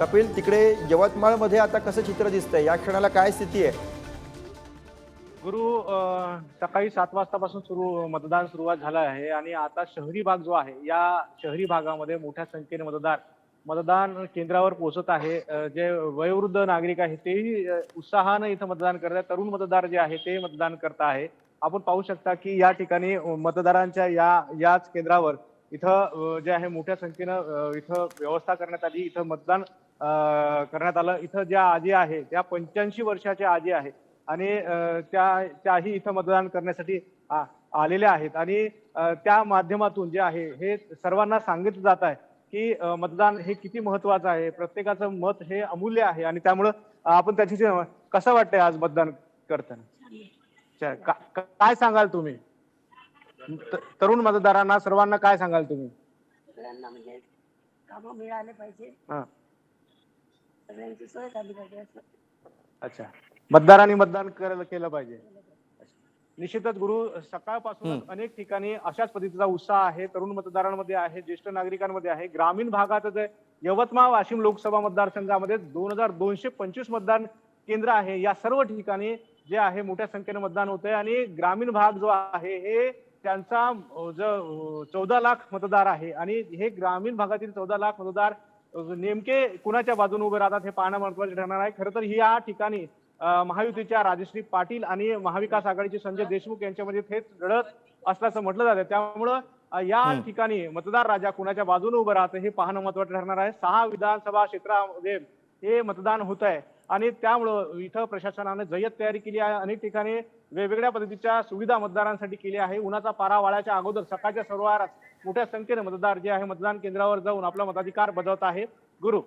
कपिल तिकडे यवतमाळमध्ये आता कसं चित्र दिसतंय? या क्षणाला काय स्थिती आहे? गुरु सकाळी सात वाजतापासून सुरू मतदान सुरुवात झालं आहे आणि आता शहरी भाग जो आहे या शहरी भागामध्ये मोठ्या संख्येने मतदार मतदान केंद्रावर पोहोचत आहे. जे वयोवृद्ध नागरिक आहे तेही उत्साहानं इथं मतदान करत आहेत. तरुण मतदार जे आहे ते मतदान करत आहे. आपण पाहू शकता की या ठिकाणी मतदारांच्या या याच केंद्रावर इथं जे आहे मोठ्या संख्येनं इथं व्यवस्था करण्यात आली. इथं मतदान करण्यात आलं. इथं ज्या आजी आहे त्या पंच्याऐंशी वर्षाच्या आजी आहे. आणि त्या त्याही इथं मतदान करण्यासाठी आलेल्या आहेत. आणि त्या माध्यमातून जे आहे हे सर्वांना सांगितलं जात आहे की मतदान हे किती महत्वाचं आहे? प्रत्येकाचं मत हे अमूल्य आहे. आणि त्यामुळं आपण त्याची कसं वाटतंय आज मतदान करताना? काय सांगाल तुम्ही? तरुण मतदारांना सर्वांना काय सांगाल तुम्ही? म्हणजे कामं मिळाले पाहिजे. हा. सगळ्यांची सोय झाली पाहिजे असं अच्छा. मतदारांनी मतदान करायला केलं पाहिजे. निश्चितच गुरु सकाळपासून अनेक ठिकाणी अशाच पद्धतीचा उत्साह आहे तरुण मतदारांमध्ये आहे ज्येष्ठ नागरिकांमध्ये आहे. ग्रामीण भागात जे यवतमाळ वाशिम लोकसभा मतदारसंघामध्ये दोन हजार दोनशे पंचवीस मतदान केंद्र आहे. या सर्व ठिकाणी जे आहे मोठ्या संख्येने मतदान होत आहे आणि ग्रामीण भाग जो आहे हे त्यांचा जो चौदा लाख मतदार आहे. आणि हे ग्रामीण भागातील चौदा लाख मतदार नेमके कुणाच्या बाजूने उभे राहतात हे पाहणं महत्त्वाचे ठरणार आहे. खरं तर ही या ठिकाणी महायुतीच्या राजश्री पाटील आणि महाविकास आघाडीचे संजय देशमुख यांच्यामध्ये थेट लढत असल्याचं म्हटलं जातं. त्यामुळं या ठिकाणी मतदार राजा कुणाच्या बाजूने उभं राहतं हे पाहणं महत्वाचं ठरणार आहे. सहा विधानसभा क्षेत्रामध्ये हे मतदान होत आहे आणि त्यामुळं इथं प्रशासनानं जय्यत तयारी केली आहे. अनेक ठिकाणी वेगवेगळ्या पद्धतीच्या सुविधा मतदारांसाठी केल्या आहे. उन्हाचा पारा वाळाच्या अगोदर सकाळच्या सर्वात मोठ्या संख्येने मतदार जे आहे मतदान केंद्रावर जाऊन आपला मताधिकार बजावत आहे. गुरु.